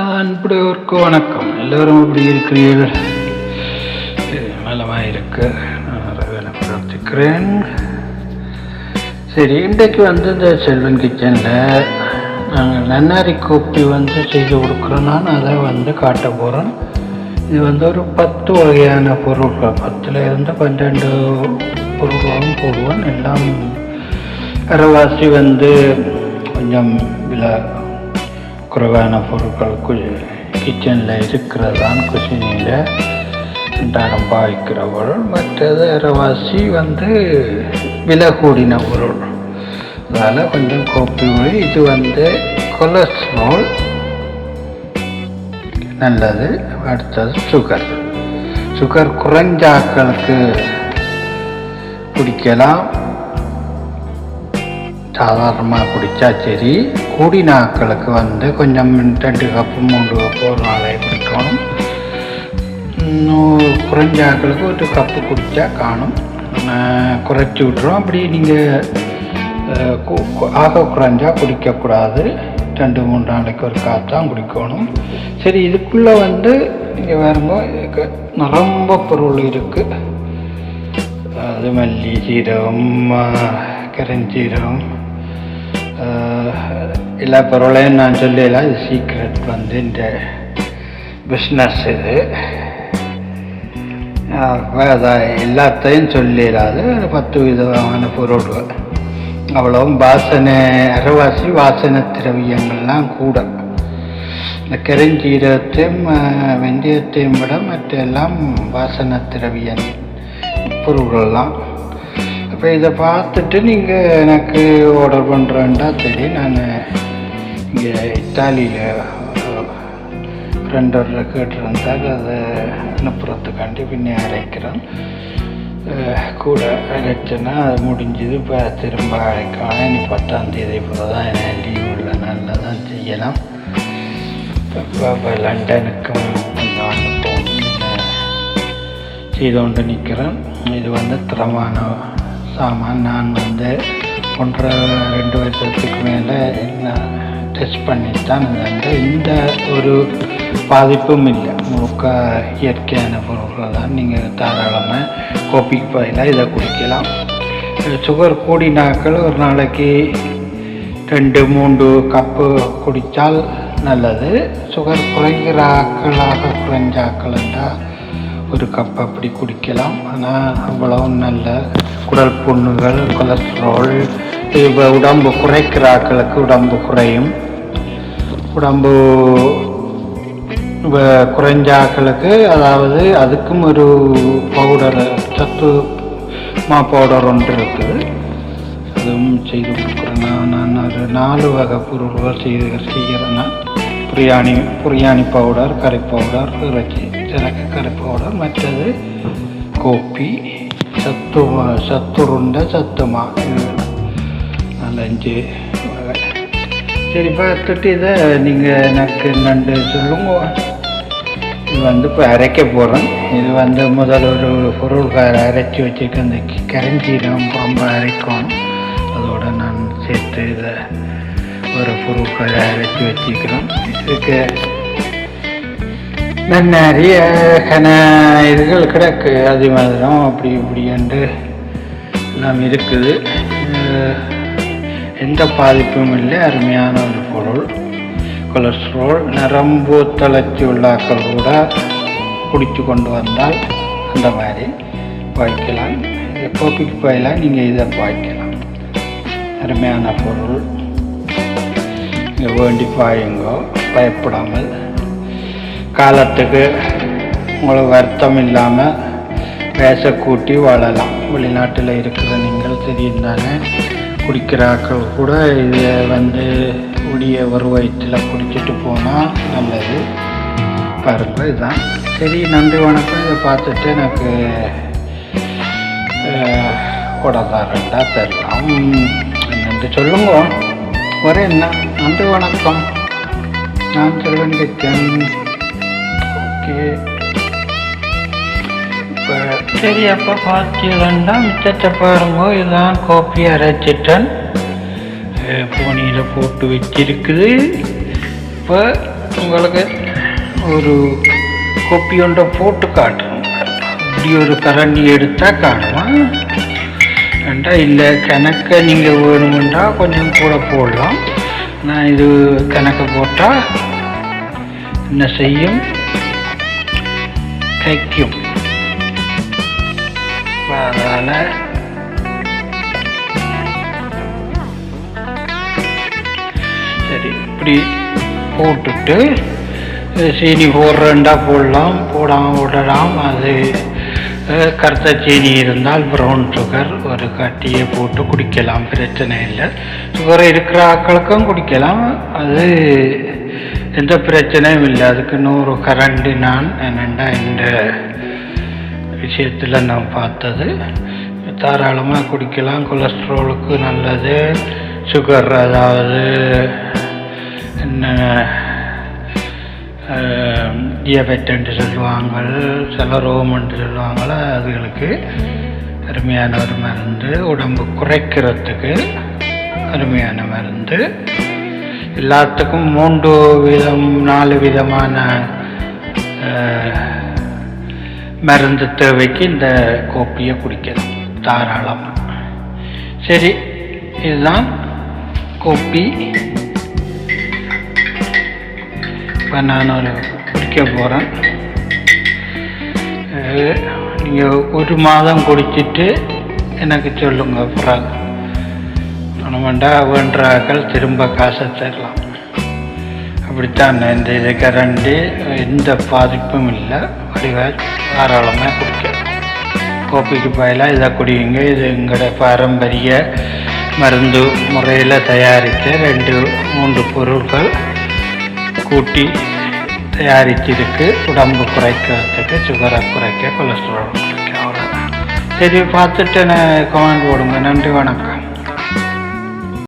அன்புடையோருக்கு வணக்கம். எல்லோரும் எப்படி இருக்கிறீர்கள்? நலமாக இருக்க நான் பிரார்த்திக்கிறேன். சரி இன்றைக்கு வந்து இந்த செல்வன் கிச்சனில் நாங்கள் நன்னாரி கோப்பி வந்து செய்து கொடுக்குறோம். நான் அதை வந்து காட்ட போகிறோம் இது வந்து ஒரு பத்து வகையான பொருட்கள். பத்தில் இருந்து பன்னெண்டு பொருட்களும் போடுவோம். எல்லாம் அரைவாசி வந்து கொஞ்சம் விலை குறைவான பொருட்கள் கு கிச்சனில் இருக்கிறதான் குசினியில் அன்றாடம் பாவிக்கிற பொருள் மற்றது அரைவாசி வந்து விலை கூடின பொருள். அதனால் கொஞ்சம் கோப்பி மொழி இது வந்து கொலஸ்ட்ரால். நல்லது. அடுத்தது சுகர் சுகர் குறைஞ்சாக்களுக்கு குடிக்கலாம். சாதாரணமாக குடித்தா சரி. கூடின நாட்களுக்கு வந்து கொஞ்சம் ரெண்டு கப்பு மூன்று கப்பு ஒரு நாளே குடிக்கணும். இன்னும் குறைஞ்ச ஆட்களுக்கு ஒரு கப்பு குடித்தா காணும். குறைச்சி விட்றோம் அப்படி நீங்கள் ஆக குறைஞ்சா குடிக்கக்கூடாது. ரெண்டு மூணு நாளைக்கு ஒரு காத்தான் குடிக்கணும். சரி இதுக்குள்ளே வந்து இங்கே வரும்போது இதுக்கு ரொம்ப பொருள் இருக்குது அது மல்லி சீரகம் கரஞ்சீரகம் எல்லா பொருளையும் நான் சொல்லலாம் இது சீக்ரெட் வந்து இந்த பிஸ்னஸ் இது. அதை எல்லாத்தையும் சொல்லிடாது. ஒரு பத்து விதமான பொருள்கள் அவ்வளவும் வாசனை அரைவாசி வாசனை திரவியங்கள்லாம் கூட. இந்த கருஞ்சீரகத்தையும் வெந்தயத்தையும் விட மற்ற எல்லாம் வாசனை திரவியன் பொருள்கள்லாம். அப்போ இதை பார்த்துட்டு நீங்கள் எனக்கு ஆர்டர் பண்ணுறேன்டா சரி நான் இங்கே இத்தாலியில் ஃப்ரெண்டோட கேட்டிருந்தால் அதை அனுப்புறதுக்காண்டி பின்னே அரைக்கிறேன் கூட அரைச்சேன்னா அது முடிஞ்சது. இப்போ திரும்ப அரைக்கலாம் இனி பத்தாம் தேதி போல் தான் என்ன லீவ் உள்ள நாளில் தான் செய்யலாம். இப்போ இப்போ லண்டனுக்கும் செய்து கொண்டு நிற்கிறேன் இது வந்து திறமான சாமான் நான் வந்து ஒன்றரை ரெண்டு வருஷத்துக்கு மேலே நான் டெஸ்ட் பண்ணித்தான் வந்து இந்த ஒரு பாதிப்பும் இல்லை. முழுக்க இயற்கையான பொருட்களை தான். நீங்கள் தாராளமாக கோப்பிக்கு பதிலாக இதை குடிக்கலாம். சுகர் கூடினாக்கள் ஒரு நாளைக்கு ரெண்டு மூன்று கப்பு குடித்தால் நல்லது. சுகர் குறைகிற ஆக்களாக குறைஞ்ச ஆக்கள் என்றால் ஒரு கப் அப்படி குடிக்கலாம். ஆனால் அவ்வளோ நல்ல குடல் புண்ணுகள் கொலஸ்ட்ரால் இப்போ உடம்பு குறைக்கிற ஆக்களுக்கு உடம்பு குறையும். உடம்பு குறைஞ்ச ஆக்களுக்கு அதாவது அதுக்கும் ஒரு பவுடர் சத்து மா பவுடர் ஒன்று இருக்குது. அதுவும் செய்து கொடுக்குறேன். நான் நான் ஒரு நாலு வகை பொருள்கள் செய்து செய்கிறேன்னா பிரியாணி பிரியாணி பவுடர் கறி பவுடர் இறைச்சி சிறகு கறி பவுடர் மற்றது கோப்பி சத்து சத்துருண்டை சத்துமா இது நாலஞ்சு சரி பார்த்துட்டு இதை நீங்கள் எனக்கு நண்டு சொல்லுங்க. இது வந்து இப்போ அரைக்க போகிறேன் இது வந்து முதல் ஒரு பொருள் அரைச்சி வச்சுக்க இந்த கரஞ்சீரம் ரொம்ப அரைக்கணும். அதோடு நான் சேர்த்து இதை ஒரு பொருட்களை அரைச்சி வச்சுக்கிறோம் இதுக்கு நிறைய கன இதுகள் கிடக்கு. அது மாதிரியும் அப்படி இப்படின்ட்டு எல்லாம் இருக்குது. எந்த பாதிப்பும் இல்லை. அருமையான ஒரு பொருள். கொலஸ்ட்ரால் நரம்பு தளர்ச்சி உள்ளாக்கள் கூட குடித்து கொண்டு வந்தால் அந்த மாதிரி பாய்க்கலாம் இது கோப்பிக்கு நீங்கள் இதை பாய்க்கலாம் அருமையான பொருள். வேண்டி பாயுங்கோ பயப்படாமல். காலத்துக்கு உங்களுக்கு வருத்தம் இல்லாமல் பேச கூட்டி வாழலாம். வெளிநாட்டில் இருக்கிற நீங்கள் தெரியும் தானே கூட இதை வந்து உடைய வருவாயத்தில் வயிற்றில் குடிச்சிட்டு போனால் நல்லது. பாருங்க இதுதான். சரி நன்றி வணக்கம். இதை பார்த்துட்டு எனக்கு உடதாரண்டா தரலாம். என்னென்று சொல்லுங்க. ஒரே என்ன? நன்றி வணக்கம். நான் செல்வன் ஓகே. இப்போ சரி அப்போ பார்த்தீங்கன்னா மிச்சத்தை பாருங்க. இதுதான் கோப்பி அரைச்சிட்டேன் போனியில் போட்டு வச்சிருக்குது. இப்போ உங்களுக்கு ஒரு கொப்பி ஒன்றை போட்டு காட்டுறோம் இப்படி ஒரு கரண்டி எடுத்தால் காணுமா? ரெண்டா இல்லை கணக்கை நீங்கள் வேணுமெண்டா கொஞ்சம் கூட போடலாம். நான் இது கணக்கு போட்டால் என்ன செய்யும்? கைக்கும் அதனால் சரி இப்படி போட்டுட்டு சீனி போடுறேன்டா போடலாம் போடாமல் விடலாம் அது கருத்த சீனி இருந்தால் ப்ரௌன் சுகர் ஒரு கட்டியை போட்டு குடிக்கலாம் பிரச்சனை இல்லை. சுகர் இருக்கிற ஆக்களுக்கும் குடிக்கலாம். அது எந்த பிரச்சனையும் இல்லை. அதுக்கு நூறு கரண்டு நான் என்னெண்டா இந்த விஷயத்தில் நான் பார்த்தது. தாராளமாக குடிக்கலாம். கொலஸ்ட்ராலுக்கு நல்லது. சுகர் அதாவது என்ன டியபெட்டுன்னு சொல்லுவாங்க சில என்று சொல்லுவாங்கள அதுகளுக்கு அருமையான ஒரு மருந்து உடம்பு குறைக்கிறதுக்கு அருமையான மருந்து. எல்லாத்துக்கும் மூன்று விதம் நாலு விதமான மருந்து தேவைக்கு இந்த கோப்பியை குடிக்கலாம் தாராளமாக சரி இதுதான் கோப்பி. இப்போ நான் ஒரு குடிக்க போகிறேன் நீங்கள் ஒரு மாதம் குடிச்சிட்டு எனக்கு சொல்லுங்க அப்புறம் வேண்டா வேண்டாக்கள் திரும்ப காசை தரலாம். அப்படித்தான் இந்த இது கரண்டி எந்த பாதிப்பும் இல்லை. வடிவாக தாராளமாக குடிக்கலாம். கோப்பிக்கு பயிலாக இதை குடிங்க. இது எங்களோட பாரம்பரிய மருந்து முறையில் தயாரித்த ரெண்டு மூன்று பொருட்கள் கூட்டி தயாரிச்சிருக்கு உடம்பு குறைக்கிறதுக்கு சுகரை குறைக்க கொலஸ்ட்ரால் குறைக்க அவ்வளோதான் சரி பார்த்துட்டு கமெண்ட் போடுங்க. நன்றி வணக்கம்.